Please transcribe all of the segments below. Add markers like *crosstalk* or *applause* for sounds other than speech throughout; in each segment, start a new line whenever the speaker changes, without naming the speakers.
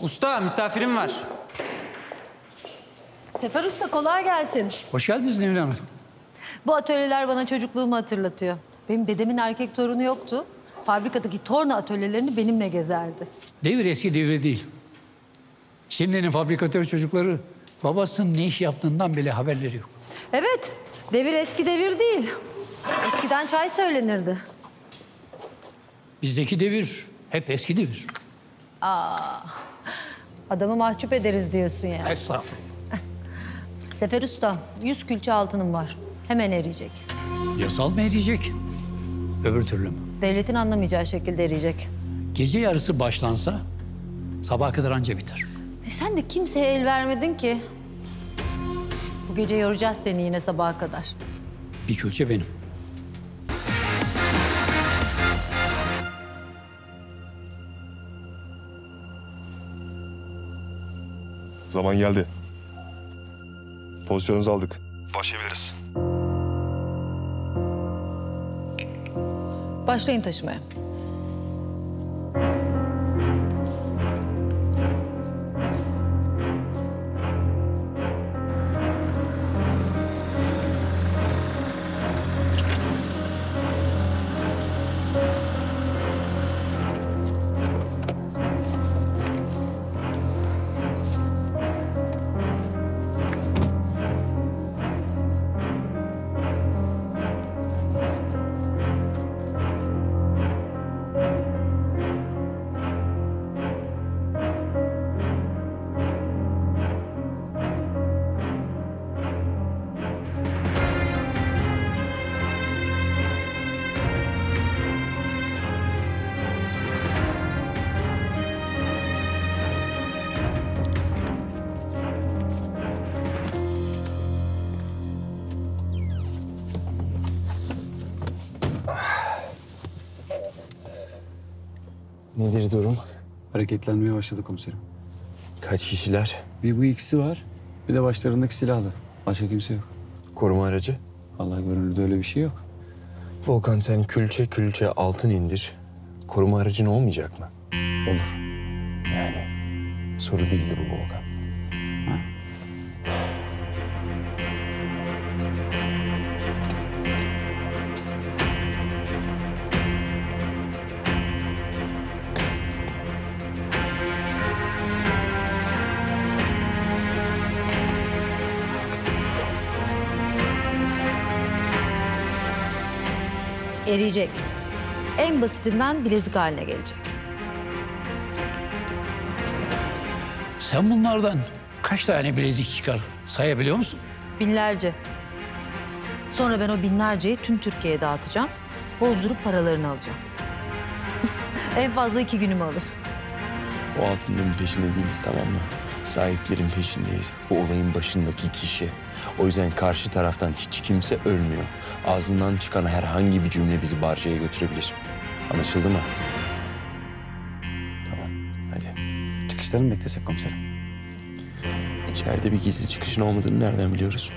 Usta misafirim var.
Sefer Usta kolay gelsin.
Hoş geldiniz Nevin Hanım.
Bu atölyeler bana çocukluğumu hatırlatıyor. Benim dedemin erkek torunu yoktu. Fabrikadaki torna atölyelerini benimle gezerdi.
Devir eski devir değil. Şimdinin fabrikatör çocukları babasının ne iş yaptığından bile haberleri yok.
Evet, devir eski devir değil. Eskiden çay söylenirdi.
Bizdeki devir hep eski devir.
Adamı mahcup ederiz diyorsun yani.
Estağfurullah. *laughs*
Sefer Usta, 100 külçe altınım var. Hemen eriyecek.
Yasal mı eriyecek? Öbür türlü mü?
Devletin anlamayacağı şekilde eriyecek.
Gece yarısı başlansa sabaha kadar anca biter.
E sen de kimseye el vermedin ki. Bu gece yoracağız seni yine sabaha kadar.
Bir külçe benim.
Zaman geldi. Pozisyonumuzu aldık. Başlayabiliriz.
Başlayın taşımaya.
Nedir durum?
Hareketlenmeye başladı komiserim.
Kaç kişiler?
Bir bu ikisi var. Bir de başlarındaki silahlı. Başka kimse yok.
Koruma aracı?
Allah görünürde öyle bir şey yok.
Volkan sen külçe külçe altın indir. Koruma aracın olmayacak mı?
Olur.
Yani soru değildi bu Volkan.
Eriyecek. En basitinden bilezik haline gelecek.
Sen bunlardan kaç tane bilezik çıkar sayabiliyor musun?
Binlerce. Sonra ben o binlerceyi tüm Türkiye'ye dağıtacağım. Bozdurup paralarını alacağım. *laughs* en fazla iki günümü alır.
O altınların peşinde değiliz tamam mı? Sahiplerin peşindeyiz. Bu olayın başındaki kişi. O yüzden karşı taraftan hiç kimse ölmüyor. Ağzından çıkan herhangi bir cümle bizi barcaya götürebilir. Anlaşıldı mı? Tamam hadi.
Çıkışları mı beklesek komiserim?
İçeride bir gizli çıkışın olmadığını nereden biliyoruz?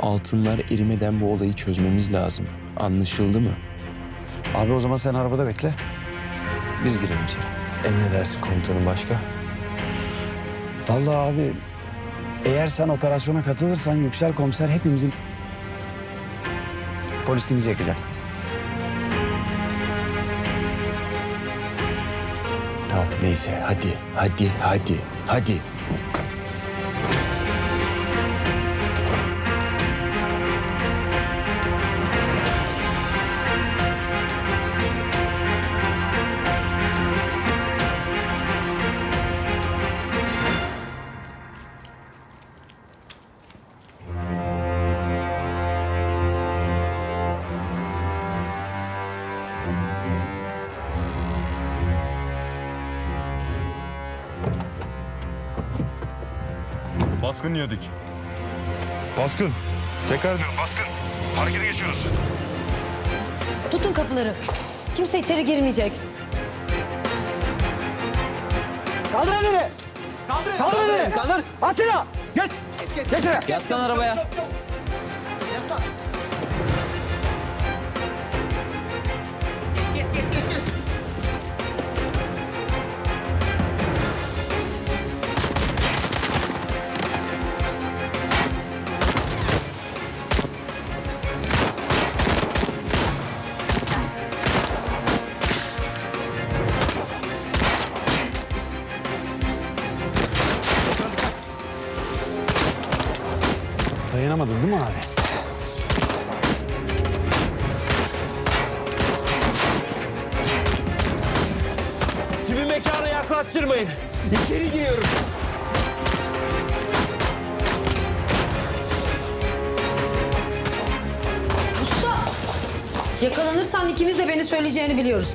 Altınlar erimeden bu olayı çözmemiz lazım. Anlaşıldı mı?
Abi o zaman sen arabada bekle. Biz girelim içeri.
Emredersin komutanım başka.
Vallahi abi eğer sen operasyona katılırsan Yüksel Komiser hepimizin
Polisimizi yakacak.
Tamam neyse hadi hadi hadi hadi.
Baskın yedik. Baskın. Tekrar ediyorum baskın. Harekete geçiyoruz.
Tutun kapıları. Kimse içeri girmeyecek.
Kaldır elini. Kaldır. Kaldır elini. Kaldır. At silahı. Geç. Geç. Geç. Geç.
Yaslan arabaya.
Anlayamadın değil mi abi?
Timi mekana yaklaştırmayın. İçeri giriyorum.
Yakalanırsan ikimiz de beni söyleyeceğini biliyoruz.